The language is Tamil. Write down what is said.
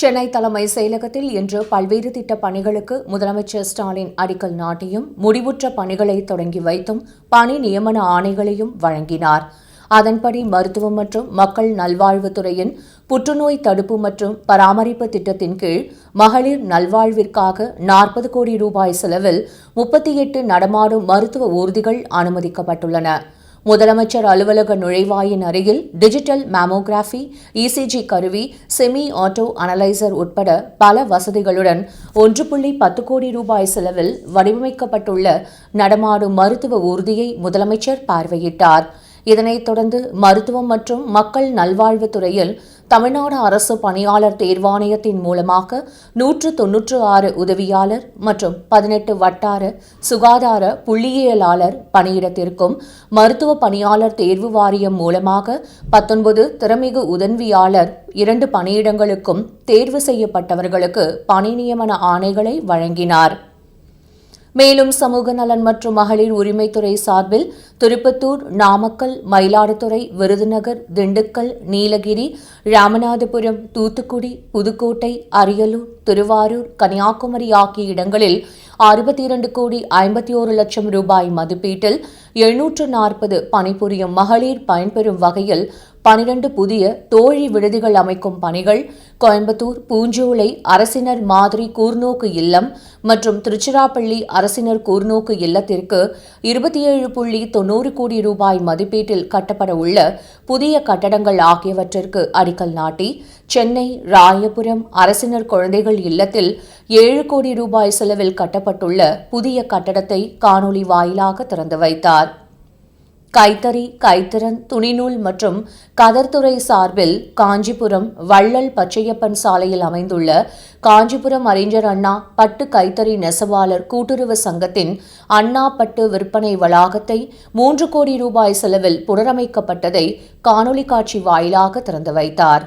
சென்னை தலைமை செயலகத்தில் இன்று பல்வேறு திட்ட பணிகளுக்கு முதலமைச்சர் ஸ்டாலின் அடிக்கல் நாட்டியும் முடிவுற்ற பணிகளை தொடங்கி வைத்தும் பணி நியமன ஆணைகளையும் வழங்கினார். அதன்படி மருத்துவம் மற்றும் மக்கள் நல்வாழ்வுத்துறையின் புற்றுநோய் தடுப்பு மற்றும் பராமரிப்பு திட்டத்தின் கீழ் மகளிர் நல்வாழ்விற்காக நாற்பது கோடி ரூபாய் செலவில் முப்பத்தி எட்டு நடமாடும் மருத்துவ ஊர்திகள் அனுமதிக்கப்பட்டுள்ளன. முதலமைச்சர் அலுவலக நுழைவாயின் அருகில் டிஜிட்டல் மேமோகிராஃபி இசிஜி கருவி செமி ஆட்டோ அனலைசர் உட்பட பல வசதிகளுடன் ஒன்று புள்ளி பத்து கோடி ரூபாய் செலவில் வடிவமைக்கப்பட்டுள்ள நடமாடும் மருத்துவ ஊர்தியை முதலமைச்சர் பார்வையிட்டார். இதனைத் தொடர்ந்து மருத்துவம் மற்றும் மக்கள் நல்வாழ்வுத்துறையில் தமிழ்நாடு அரசு பணியாளர் தேர்வாணையத்தின் மூலமாக நூற்று தொன்னூற்று ஆறு உதவியாளர் மற்றும் பதினெட்டு வட்டார சுகாதார புள்ளியியலாளர் பணியிடத்திற்கும் மருத்துவ பணியாளர் தேர்வு வாரியம் மூலமாக பத்தொன்பது திறமிகு உதவியாளர் இரண்டு பணியிடங்களுக்கும் தேர்வு செய்யப்பட்டவர்களுக்கு பணி நியமன ஆணைகளை வழங்கினார். மேலும் சமூக நலன் மற்றும் மகளிர் உரிமைத்துறை சார்பில் திருப்பத்தூர் நாமக்கல் மயிலாடுதுறை விருதுநகர் திண்டுக்கல் நீலகிரி ராமநாதபுரம் தூத்துக்குடி புதுக்கோட்டை அரியலூர் திருவாரூர் கன்னியாகுமரி ஆகிய இடங்களில் அறுபத்தி இரண்டு கோடி ஐம்பத்தி ஓரு லட்சம் ரூபாய் மதிப்பீட்டில் எழுநூற்று நாற்பது பணிபுரியும் மகளிர் பயன்பெறும் வகையில் பனிரண்டு புதிய தோழி விடுதிகள் அமைக்கும் பணிகள் கோயம்புத்தூர் பூஞ்சோலை அரசினர் மாதிரி கூர்நோக்கு இல்லம் மற்றும் திருச்சிராப்பள்ளி அரசினர் கூர்நோக்கு இல்லத்திற்கு இருபத்தி ஏழு புள்ளி தொன்னூறு கோடி ரூபாய் மதிப்பீட்டில் கட்டப்பட உள்ள புதிய கட்டடங்கள் ஆகியவற்றிற்கு அடிக்கல் நாட்டி சென்னை ராயபுரம் அரசினர் குழந்தைகள் இல்லத்தில் ஏழு கோடி ரூபாய் செலவில் கட்டப்பட்டுள்ள புதிய கட்டடத்தை காணொலி வாயிலாக திறந்து வைத்தார். கைத்தறி கைத்திறன் துணிநூல் மற்றும் கதர்துறை சார்பில் காஞ்சிபுரம் வள்ளல் பச்சையப்பன் சாலையில் அமைந்துள்ள காஞ்சிபுரம் அறிஞர் அண்ணா பட்டு கைத்தறி நெசவாளர் கூட்டுறவு சங்கத்தின் அண்ணா பட்டு விற்பனை வளாகத்தை மூன்று கோடி ரூபாய் செலவில் புனரமைக்கப்பட்டதை காணொலி காட்சி வாயிலாக திறந்து வைத்தார்.